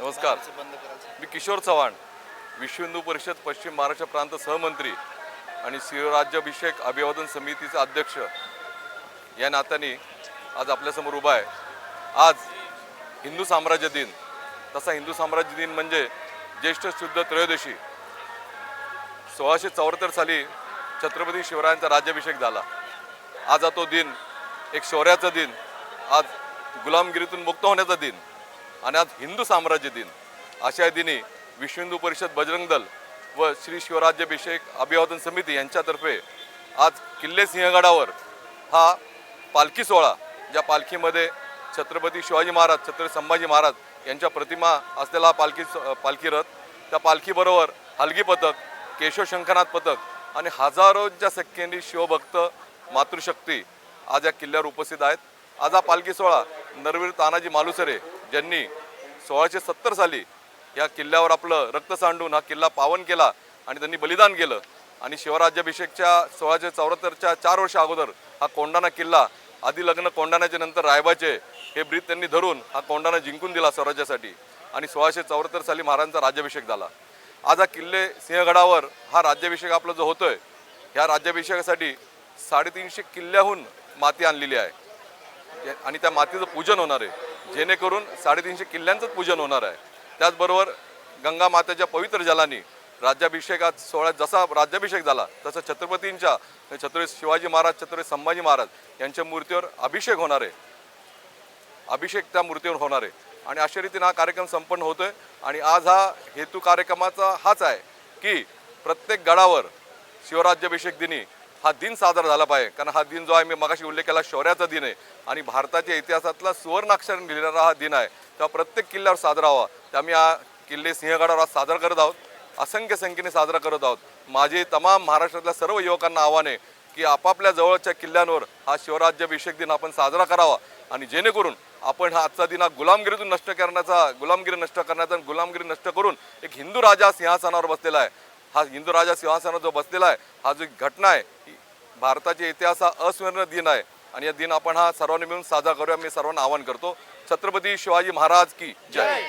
नमस्कार. मी किशोर चव्हाण विश्व हिंदू परिषद पश्चिम महाराष्ट्र प्रांत सहमंत्री आणि शिवराज्याभिषेक अभिवादन समितीचे अध्यक्ष. या नात्याने आज आपल्यासमोर उभा आहे. आज हिंदू साम्राज्य दिन. तसा हिंदू साम्राज्य दिन म्हणजे ज्येष्ठ शुद्ध त्रयोदशी. सोळाशे चौऱ्याहत्तर साली छत्रपती शिवरायांचा राज्याभिषेक झाला. आज हा तो दिन एक शौर्याचा दिन. आज गुलामगिरीतून मुक्त होण्याचा दिन. आणि आज हिंदू साम्राज्य दिन. अशा दिनी विश्व हिंदू परिषद बजरंग दल व श्री शिवराज्याभिषेक अभिवादन समिती यांच्यातर्फे आज किल्ले सिंहगडावर हा पालखी सोहळा ज्या पालखीमध्ये छत्रपती शिवाजी महाराज छत्रपती संभाजी महाराज यांच्या प्रतिमा असलेला हा पालखी पालखी रथ त्या पालखीबरोबर हलगी पथक केशव शंखनाथ पथक आणि हजारोच्या संख्येने शिवभक्त मातृशक्ती आज या किल्ल्यावर उपस्थित आहेत. आज हा पालखी सोहळा नरवीर तानाजी मालुसरे ज्यांनी सोळाशे सत्तर साली या किल्ल्यावर आपलं रक्त सांडून हा किल्ला पावन केला आणि त्यांनी बलिदान केलं आणि शिवराज्याभिषेकच्या सोळाशे चौऱ्याहत्तरच्या चार वर्ष अगोदर हा कोंडाणा किल्ला आधी लग्न कोंडाण्याच्या नंतर रायबाचे हे ब्रीद त्यांनी धरून हा कोंडाणा जिंकून दिला स्वराज्यासाठी आणि सोळाशे चौऱ्याहत्तर साली महाराजांचा राज्याभिषेक झाला. आज हा किल्ले सिंहगडावर हा राज्याभिषेक आपला जो होतोय ह्या राज्याभिषेकासाठी साडेतीनशे किल्ल्याहून माती आणलेली आहे. आणि त्या मातीचं पूजन होणार आहे. जेणेकरून साडेतीनशे किल्ल्यांचंच पूजन होणार आहे. त्याचबरोबर गंगा मातेच्या पवित्र जलाने राज्याभिषेकात सोहळ्यात जसा राज्याभिषेक झाला तसं छत्रपतींच्या छत्रपती शिवाजी महाराज छत्रपती संभाजी महाराज यांच्या मूर्तीवर अभिषेक होणार आहे. अभिषेक त्या मूर्तीवर होणार आहे. आणि अशा रीतीने हा कार्यक्रम संपन्न होतोय. आणि आज हा हेतू कार्यक्रमाचा हाच आहे की प्रत्येक गडावर शिवराज्याभिषेक दिनी हा दिन साजरा झाला पाहिजे. कारण हा दिन जो आहे मी मगाशी उल्लेख केला शौर्याचा दिन आहे. आणि भारताच्या इतिहासातला सुवर्णाक्षर लिहिणारा हा दिन आहे. तेव्हा प्रत्येक किल्ल्यावर साजरा व्हावा. ते आम्ही हा किल्ले सिंहगडावर आज साजरा करत आहोत. असंख्य संख्येने साजरा करत आहोत. माझे तमाम महाराष्ट्रातल्या सर्व युवकांना आव्हान आहे की आपापल्या जवळच्या किल्ल्यांवर हा शिवराज्याभिषेक दिन आपण साजरा करावा. आणि जेणेकरून आपण हा आजचा दिन हा गुलामगिरीतून नष्ट करण्याचा गुलामगिरी नष्ट करण्याचा गुलामगिरी नष्ट करून एक हिंदू राजा सिंहासनावर बसलेला आहे. हा हिंदू राजा सिंहासनावर जो बसलेला आहे हा जो घटना आहे ही भारताच्या इतिहास हा अस्मरणीय दिन आहे. आणि या दिन आपण हा सर्वांनी मिळून साजरा करूया. मी सर्वांना आवाहन करतो छत्रपती शिवाजी महाराज की जय.